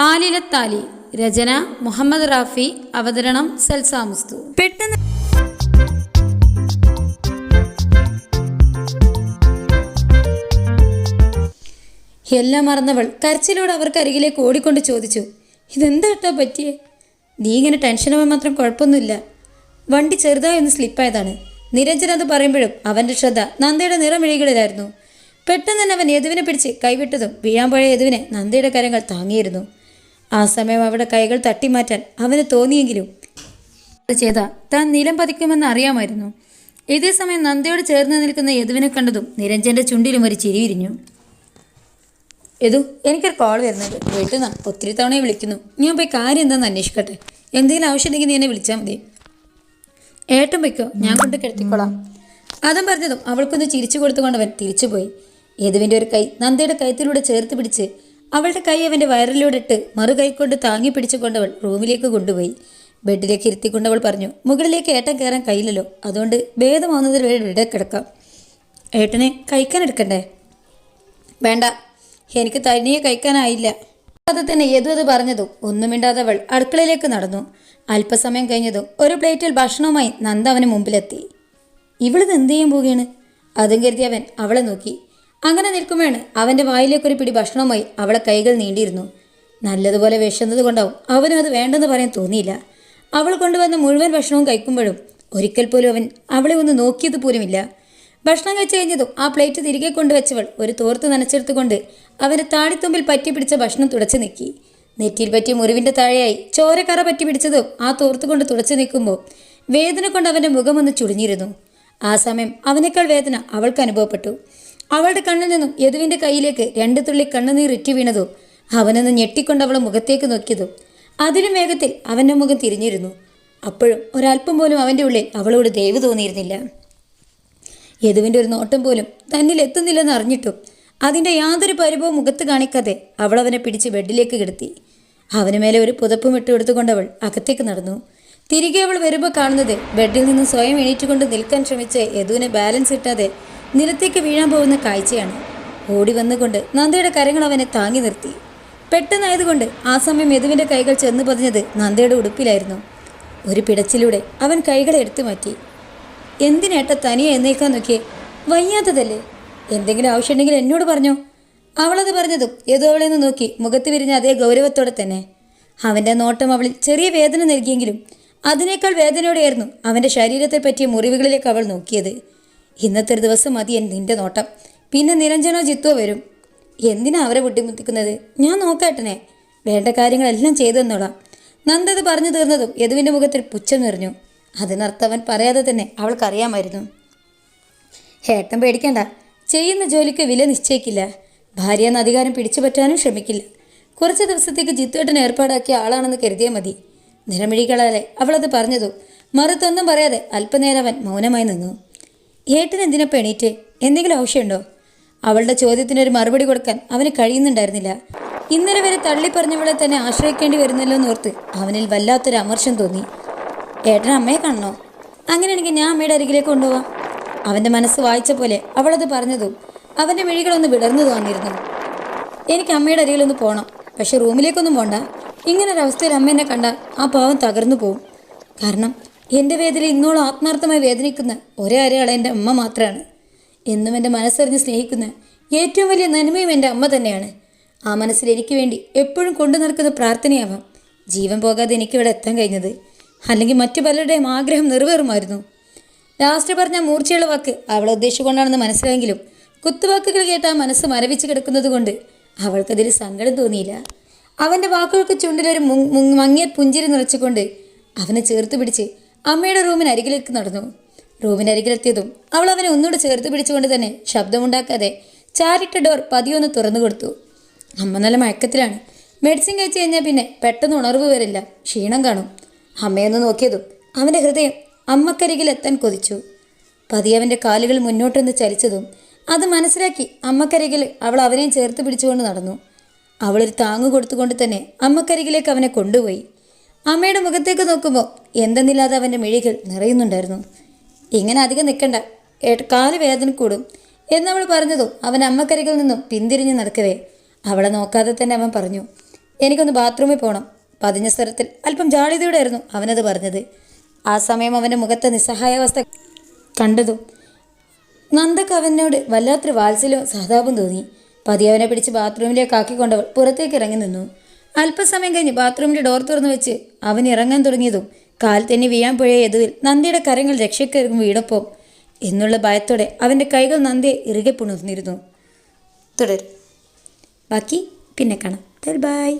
ആലിലത്താലി രചന മുഹമ്മദ് റാഫി അവതരണം സൽസാമുസ്തു പെട്ടെന്ന് എല്ലാം മറന്നവൾ കരച്ചിലൂടെ അവർക്കരികിലേക്ക് ഓടിക്കൊണ്ട് ചോദിച്ചു ഇതെന്താ കേട്ടോ പറ്റിയേ? നീ ഇങ്ങനെ ടെൻഷനാവാൻ മാത്രം കുഴപ്പമൊന്നുമില്ല. വണ്ടി ചെറുതായി ഒന്ന് സ്ലിപ്പായതാണ്. നിരഞ്ജൻ അത് പറയുമ്പോഴും അവന്റെ ശ്രദ്ധ നന്ദയുടെ നിറമിഴികളിലായിരുന്നു പെട്ടെന്ന് തന്നെ അവൻ യദുവിനെ പിടിച്ച് കൈവിട്ടതും വീഴാൻ പോയ യദുവിനെ നന്ദയുടെ കരങ്ങൾ താങ്ങിയിരുന്നു. ആ സമയം അവിടെ കൈകൾ തട്ടിമാറ്റാൻ അവന് തോന്നിയെങ്കിലും അത് ചെയ്ത താൻ നിലം പതിക്കുമെന്ന് അറിയാമായിരുന്നു. ഇതേ സമയം നന്ദയോട് ചേർന്ന് നിൽക്കുന്ന യദുവിനെ കണ്ടതും നിരഞ്ജന്റെ ചുണ്ടിലും ഒരു ചിരി വിരിഞ്ഞു. യദു എനിക്കൊരു കോൾ വരുന്നുണ്ട്. വീട്ടിൽ നിന്ന് ഒത്തിരി തവണ വിളിക്കുന്നു. ഞാൻ പോയി കാര്യം എന്താണെന്ന് അന്വേഷിക്കട്ടെ? എന്തെങ്കിലും ആവശ്യമുണ്ടെങ്കിൽ നീ എന്നെ വിളിച്ചാൽ മതി. ഏട്ടൻ വയ്ക്കോ ഞാൻ കൊണ്ട് കിടത്തിക്കോളാം. അതും പറഞ്ഞതും അവൾക്കൊന്ന് ചിരിച്ചു കൊടുത്തുകൊണ്ടവൻ തിരിച്ചുപോയി. യദുവിന്റെ ഒരു കൈ നന്ദയുടെ കൈത്തിലൂടെ ചേർത്ത് പിടിച്ച് അവളുടെ കൈ അവന്റെ വയറിലൂടെട്ട് മറുകൈക്കൊണ്ട് താങ്ങി പിടിച്ചുകൊണ്ടവൾ റൂമിലേക്ക് കൊണ്ടുപോയി. ബെഡിലേക്ക് ഇരുത്തിക്കൊണ്ടവൾ പറഞ്ഞു മുകളിലേക്ക് ഏട്ടൻ കയറാൻ കഴിയില്ലല്ലോ. അതുകൊണ്ട് ഭേദമാവുന്നതിൽ വരെ കിടക്കാം. ഏട്ടനെ കഴിക്കാൻ എടുക്കണ്ടേ? വേണ്ട. എനിക്ക് തനിയെ കഴിക്കാനായില്ല. അത് തന്നെ യദു അത് പറഞ്ഞതും ഒന്നും അവൾ അടുക്കളയിലേക്ക് നടന്നു. അല്പസമയം കഴിഞ്ഞതും ഒരു പ്ലേറ്റിൽ ഭക്ഷണവുമായി നന്ദ അവന് മുമ്പിലെത്തി. ഇവളിത് എന്ത് ചെയ്യാൻ പോവുകയാണ്? അതും കരുതി അവൻ അവളെ നോക്കി. അങ്ങനെ നിൽക്കുമ്പോഴാണ് അവന്റെ വായിലേക്കൊരു പിടി ഭക്ഷണവുമായി അവളെ കൈകൾ നീണ്ടിയിരുന്നു. നല്ലതുപോലെ വിശന്നത് കൊണ്ടാവും അവനും അത് വേണ്ടെന്ന് പറയാൻ തോന്നിയില്ല. അവൾ കൊണ്ടുവന്ന മുഴുവൻ ഭക്ഷണവും കഴിക്കുമ്പോഴും ഒരിക്കൽ പോലും അവൻ അവളെ ഒന്ന് നോക്കിയത് പോലുമില്ല. ഭക്ഷണം കഴിച്ചു കഴിഞ്ഞതും ആ പ്ലേറ്റ് തിരികെ കൊണ്ടുവച്ചവൾ ഒരു തോർത്ത് നനച്ചെടുത്തുകൊണ്ട് അവന്റെ താടിത്തുമ്പിൽ പറ്റി പിടിച്ച ഭക്ഷണം തുടച്ചു നീക്കി. നെറ്റിയിൽ പറ്റിയ മുറിവിന്റെ താഴെയായി ചോരക്കറ പറ്റി പിടിച്ചതും ആ തോർത്ത് കൊണ്ട് തുടച്ചു നീക്കുമ്പോൾ വേദന കൊണ്ട് അവന്റെ മുഖം ഒന്ന് ചുളിഞ്ഞിരുന്നു. ആ സമയം അവനേക്കാൾ വേദന അവൾക്ക് അനുഭവപ്പെട്ടു. അവളുടെ കണ്ണിൽ നിന്നും യദുവിന്റെ കയ്യിലേക്ക് രണ്ട് തുള്ളി കണ്ണുനീർ ഇറ്റി വീണതും അവനൊന്ന് ഞെട്ടിക്കൊണ്ട് അവളെ മുഖത്തേക്ക് നോക്കിയതും അതിലും വേഗത്തിൽ അവന്റെ മുഖം തിരിഞ്ഞിരുന്നു. അപ്പോഴും ഒരല്പം പോലും അവന്റെ ഉള്ളിൽ അവളോട് ദയവ് തോന്നിയിരുന്നില്ല. യദുവിന്റെ ഒരു നോട്ടം പോലും തന്നിൽ എത്തുന്നില്ലെന്ന് അറിഞ്ഞിട്ടും അതിന്റെ യാതൊരു പരിഭവം മുഖത്ത് കാണിക്കാതെ അവൾ അവനെ പിടിച്ച് ബെഡിലേക്ക് കിടത്തി. അവന് മേലെ ഒരു പുതപ്പും ഇട്ടുകൊടുത്തുകൊണ്ട് അവൾ അകത്തേക്ക് നടന്നു. തിരികെ അവൾ വരുമ്പോൾ കാണുന്നത് ബെഡിൽ നിന്ന് സ്വയം എണീറ്റുകൊണ്ട് നിൽക്കാൻ ശ്രമിച്ച് യദുവിനെ ബാലൻസ് കിട്ടാതെ നിലത്തേക്ക് വീഴാൻ പോകുന്ന കാഴ്ചയാണ്. ഓടി വന്നുകൊണ്ട് നന്ദയുടെ കരങ്ങൾ അവനെ താങ്ങി നിർത്തി. പെട്ടെന്നായതുകൊണ്ട് ആ സമയം യദുവിന്റെ കൈകൾ ചെന്ന് പതിഞ്ഞത് നന്ദയുടെ ഉടുപ്പിലായിരുന്നു. ഒരു പിടച്ചിലൂടെ അവൻ കൈകളെ എടുത്തു മാറ്റി. എന്തിനേട്ട തനിയെ എന്നേക്കാൻ നോക്കിയേ? വയ്യാത്തതല്ലേ? എന്തെങ്കിലും ആവശ്യമുണ്ടെങ്കിൽ എന്നോട് പറഞ്ഞോ. അവളത് പറഞ്ഞതും ഏതോ അവളെ നിന്ന് നോക്കി മുഖത്ത് വിരിഞ്ഞ അതേ ഗൗരവത്തോടെ തന്നെ. അവന്റെ നോട്ടം അവളിൽ ചെറിയ വേദന നൽകിയെങ്കിലും അതിനേക്കാൾ വേദനയോടെയായിരുന്നു അവന്റെ ശരീരത്തെ പറ്റിയ മുറിവുകളിലേക്ക് അവൾ നോക്കിയത്. ഇന്നത്തെ ഒരു ദിവസം മതി നിന്റെ നോട്ടം. പിന്നെ നിരഞ്ജനോ ജിത്തോ വരും. എന്തിനാ അവരെ ബുദ്ധിമുട്ടിക്കുന്നത്? ഞാൻ നോക്കാട്ടനെ വേണ്ട കാര്യങ്ങളെല്ലാം ചെയ്തു തന്നോളാം. നന്ദത് പറഞ്ഞു തീർന്നതും യദുവിന്റെ മുഖത്തിൽ പുച്ഛം നിറഞ്ഞു. അതിനർത്ഥം അവൻ പറയാതെ തന്നെ അവൾക്കറിയാമായിരുന്നു. ഏട്ടൻ പേടിക്കണ്ട. ചെയ്യുന്ന ജോലിക്ക് വില നിശ്ചയിക്കില്ല. ഭാര്യ എന്ന അധികാരം പിടിച്ചു പറ്റാനും ശ്രമിക്കില്ല. കുറച്ച് ദിവസത്തേക്ക് ജിത്തുവേട്ടൻ ഏർപ്പാടാക്കിയ ആളാണെന്ന് കരുതിയാൽ മതി. നിരമിഴികളാലെ അവളത് പറഞ്ഞതു മറുത്തൊന്നും പറയാതെ അല്പനേരം അവൻ മൗനമായി നിന്നു. ഏട്ടൻ എന്തിനാ പെണീറ്റ് എന്തെങ്കിലും ആവശ്യമുണ്ടോ? അവളുടെ ചോദ്യത്തിനൊരു മറുപടി കൊടുക്കാൻ അവന് കഴിയുന്നുണ്ടായിരുന്നില്ല. ഇന്നലെ വരെ തള്ളിപ്പറഞ്ഞവളെ തന്നെ ആശ്രയിക്കേണ്ടി വരുന്നല്ലോ എന്നോർത്ത് അവനിൽ വല്ലാത്തൊരു അമർഷം തോന്നി. ഏട്ടൻ അമ്മയെ കാണണോ? അങ്ങനെയാണെങ്കിൽ ഞാൻ അമ്മയുടെ അരികിലേക്ക് കൊണ്ടുപോവാം. അവന്റെ മനസ്സ് വായിച്ച പോലെ അവളത് പറഞ്ഞതും അവന്റെ മിഴികളൊന്ന് വിടർന്നു തോന്നിയിരുന്നു. എനിക്ക് അമ്മയുടെ അരികിലൊന്ന് പോകണം പക്ഷെ റൂമിലേക്കൊന്നും പോണ്ട. ഇങ്ങനൊരവസ്ഥയിൽ അമ്മ എന്നെ കണ്ടാൽ ആ പാവം തകർന്നു പോവും. കാരണം എന്റെ വേദന ഇന്നോളം ആത്മാർത്ഥമായി വേദനിക്കുന്ന ഒരേ ഒരാൾ എന്റെ അമ്മ മാത്രമാണ് എന്നും എന്റെ മനസ്സറിഞ്ഞ് സ്നേഹിക്കുന്ന ഏറ്റവും വലിയ നന്മയും എന്റെ അമ്മ തന്നെയാണ്. ആ മനസ്സിൽ എനിക്ക് വേണ്ടി എപ്പോഴും കൊണ്ടു നടക്കുന്ന പ്രാർത്ഥനയാവാം. ജീവൻ പോകാതെ എനിക്കിവിടെ എത്താൻ കഴിഞ്ഞത്. അല്ലെങ്കിൽ മറ്റു പലരുടെയും ആഗ്രഹം നിറവേറുമായിരുന്നു. ലാസ്റ്റ് പറഞ്ഞ മൂർച്ചയുള്ള വാക്ക് അവളെ ഉദ്ദേശിച്ചുകൊണ്ടാണെന്ന് മനസ്സിലായെങ്കിലും കുത്തുവാക്കുകൾ കേട്ട് ആ മനസ്സ് മരവിച്ച് കിടക്കുന്നത് കൊണ്ട് അവൾക്കതിൽ സങ്കടം തോന്നിയില്ല. അവന്റെ വാക്കുകൾക്ക് ചുണ്ടിലൊരു മുങ് മുങ് മങ്ങിയ പുഞ്ചിരി നിറച്ചുകൊണ്ട് അവനെ ചേർത്ത് പിടിച്ച് അമ്മയുടെ റൂമിന് അരികിലേക്ക് നടന്നു. റൂമിന് അരികിലെത്തിയതും അവൾ അവനെ ഒന്നുകൂടെ ചേർത്ത് പിടിച്ചുകൊണ്ട് തന്നെ ശബ്ദമുണ്ടാക്കാതെ ചാരിട്ട ഡോർ പതിയൊന്ന് തുറന്നു കൊടുത്തു. അമ്മ നല്ല മയക്കത്തിലാണ്. മെഡിസിൻ കഴിച്ചു കഴിഞ്ഞാൽ പിന്നെ പെട്ടെന്ന് ഉണർവ് വരില്ല. ക്ഷീണം കാണും. അമ്മയൊന്ന് നോക്കിയതും അവന്റെ ഹൃദയം അമ്മക്കരികിലെത്താൻ കൊതിച്ചു. പതിയെ അവന്റെ കാലുകൾ മുന്നോട്ടൊന്ന് ചലിച്ചതും അത് മനസ്സിലാക്കി അമ്മക്കരികിൽ അവൾ അവനെയും ചേർത്ത് പിടിച്ചുകൊണ്ട് നടന്നു. അവളൊരു താങ്ങ് കൊടുത്തുകൊണ്ട് തന്നെ അമ്മക്കരികിലേക്ക് അവനെ കൊണ്ടുപോയി. അമ്മയുടെ മുഖത്തേക്ക് നോക്കുമ്പോൾ എന്തെന്നില്ലാതെ അവന്റെ മിഴികൾ നിറയുന്നുണ്ടായിരുന്നു. ഇങ്ങനെ അധികം നിൽക്കണ്ട കാൽ വേദന കൂടും. എന്നവൾ പറഞ്ഞതും അവൻ അമ്മക്കരികിൽ നിന്നും പിന്തിരിഞ്ഞ് നടക്കവേ. അവളെ നോക്കാതെ തന്നെ അവൻ പറഞ്ഞു എനിക്കൊന്ന് ബാത്റൂമിൽ പോകണം പതിഞ്ഞ സ്വരത്തിൽ അല്പം ജാളിതയോടെയായിരുന്നു അവനത് പറഞ്ഞത്. ആ സമയം അവന്റെ മുഖത്തെ നിസ്സഹായാവസ്ഥ കണ്ടതും നന്ദക്ക് അവനോട് വല്ലാത്തൊരു വാത്സല്യവും സഹതാപം തോന്നി. പതി അവനെ പിടിച്ച് ബാത്റൂമിലേക്ക് ആക്കിക്കൊണ്ടവൾ പുറത്തേക്ക് ഇറങ്ങി നിന്നു. അല്പസമയം കഴിഞ്ഞ് ബാത്റൂമിന്റെ ഡോർ തുറന്നു വെച്ച് അവൻ ഇറങ്ങാൻ തുടങ്ങിയതും കാൽ തന്നെ വീഴാൻ പോയ യതുവിൽ നന്ദിയുടെ കരങ്ങൾ രക്ഷയ്ക്കരും വീണപ്പോൾ എന്നുള്ള ഭയത്തോടെ അവന്റെ കൈകൾ നന്ദിയെ ഇറുകെ പുണർന്നിരുന്നു. തുടരും. ബാക്കി പിന്നെ കാണാം. ബൈ.